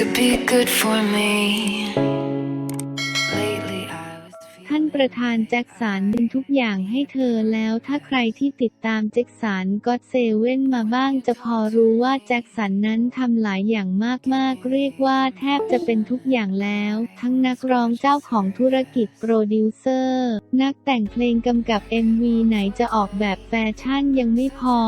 could be good for me. ท่านประธานแจ็คสันเป็นทุกอย่างให้เธอแล้วถ้าใครที่ติดตามแจ็คสันก็เซเว่นมาบ้างจะพอรู้ว่าแจ็คสันนั้นทำหลายอย่างมากๆ เรียกว่าแทบจะเป็นทุกอย่างแล้ว ทั้งนักร้องเจ้าของธุรกิจโปรดิวเซอร์ นักแต่งเพลงกำกับ MV ไหนจะออกแบบแฟชั่นยังไม่พอ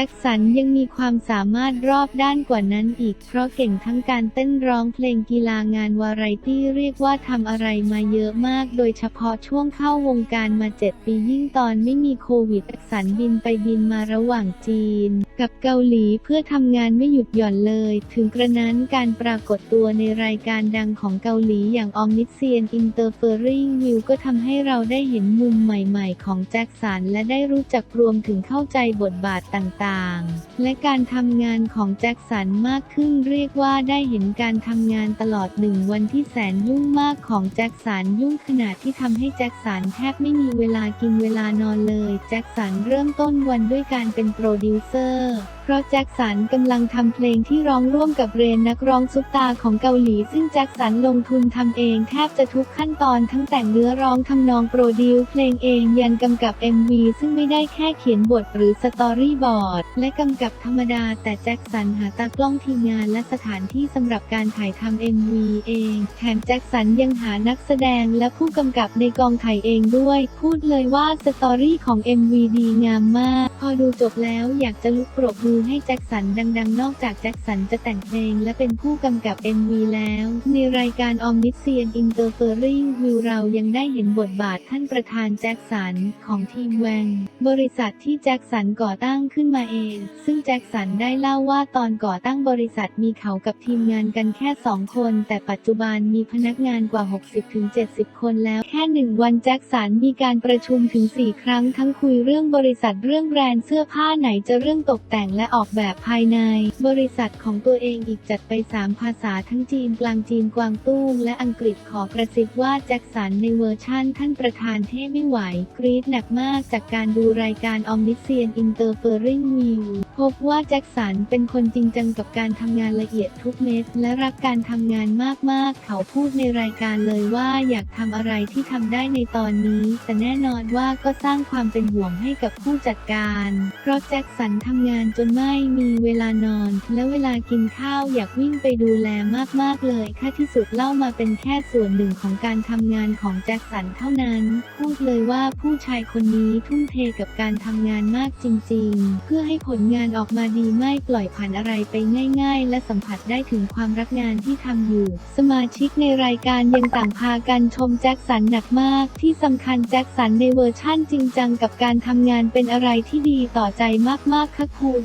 จ็คสันยังมีความสามารถรอบด้านกว่านั้นอีก เพราะเก่งทั้งการเต้นร้องเพลงกีฬางานวาไรตี้เรียกว่าทำอะไรมาเยอะมาก โดยเฉพาะช่วงเข้าวงการมา7ปียิ่งตอนไม่มีโควิดแจ็คสันบินไปบินมาระหว่างจีน กับเกาหลีเพื่อทำงานไม่หยุดหย่อนเลย ถึงกระนั้นการปรากฏตัวในรายการดังของเกาหลีอย่าง Omniscient Interfering View ก็ทำให้เราได้เห็นมุมใหม่ ๆ ของแจ็คสันและได้รู้จักรวมถึงเข้าใจบทบาทต่างๆ และการทำงานของแจ็คสันมากขึ้นเรียกว่าได้เห็นการทำงานตลอดหนึ่งวันที่แสนยุ่งมากของแจ็คสันยุ่งขนาดที่ทำให้แจ็คสันแทบไม่มีเวลากินเวลานอนเลย แจ็คสันเริ่มต้นวันด้วยการเป็นโปรดิวเซอร์ เพราะแจ็คสันกำลังทำเพลงที่ร้องร่วมกับเรนนักร้องซุปตาของเกาหลี ซึ่งแจ็คสันลงทุนทำเองแทบจะทุกขั้นตอนทั้งแต่งเนื้อร้องทำนองโปรดิวเพลงเองยันกำกับ MV ซึ่งไม่ได้แค่เขียนบทหรือสตอรี่บอร์ดและกำกับธรรมดา แต่แจ็คสันหาตากล้องทีมงานและสถานที่สำหรับการถ่ายทำ MV เอง แถมแจ็คสันยังหานักแสดงและผู้กำกับในกองถ่ายเองด้วย พูดเลยว่าสตอรี่ของ MV ดีงามมาก พอดูจบแล้วอยากจะลุกปรบมือให้แจ็คสันดัง ๆ นอกจากแจ็คสันจะแต่งเพลงและเป็นผู้กำกับ MV แล้ว ในรายการ Omniscient Interfering View เรายังได้เห็นบทบาทท่านประธานแจ็คสันของทีมแวง บริษัทที่แจ็คสันก่อตั้งขึ้นมาเอง ซึ่งแจ็คสันได้เล่าว่าตอนก่อตั้งบริษัทมีเขากับทีมงานกันแค่สองคน แต่ปัจจุบันมีพนักงานกว่า 60-70 คนแล้วแค่หนึ่งวันแจ็คสันมีการประชุมถึง 4 ครั้งทั้งคุยเรื่องบริษัทเรื่องแบรนด์เสื้อผ้าไหนจะเรื่องตกแต่งและออกแบบภายใน บริษัทของตัวเองอีกจัดไป 3 ภาษาทั้งจีนกลางจีนกวางตุ้งและอังกฤษขอกระซิบว่าแจ็คสันในเวอร์ชั่นท่านประธานเท่ไม่ไหวกรี๊ดหนักมากจากการดูรายการ Omniscient Interfering View พบว่าแจ็คสันเป็นคนจริงจังกับการทำงานละเอียดทุกเม็ด และรักการทำงานมากๆ เขาพูดในรายการเลยว่าอยากทำอะไรที่ทำได้ในตอนนี้ แต่แน่นอนว่าก็สร้างความเป็นห่วงให้กับผู้จัดการ เพราะแจ็คสันทำงานจนไม่มีเวลานอน และเวลากินข้าวอยากวิ่งไปดูแลมากๆเลยค่าที่สุดเล่ามาเป็นแค่ส่วนหนึ่งของการทำงานของแจ็คสันเท่านั้น พูดเลยว่าผู้ชายคนนี้ทุ่มเทกับการทำงานมากจริง ๆ เพื่อให้ผลงานานออกมาดีไม่ปล่อยผ่านอะไรไปง่าย ๆ และสัมผัสได้ถึงความรักงานที่ทำอยู่ สมาชิกในรายการยังต่างพากันชมแจ็คสันหนักมาก ที่สำคัญแจ็คสันในเวอร์ชั่นจริงจังกับการทำงานเป็นอะไรที่ดีต่อใจมากๆค่ะคุณ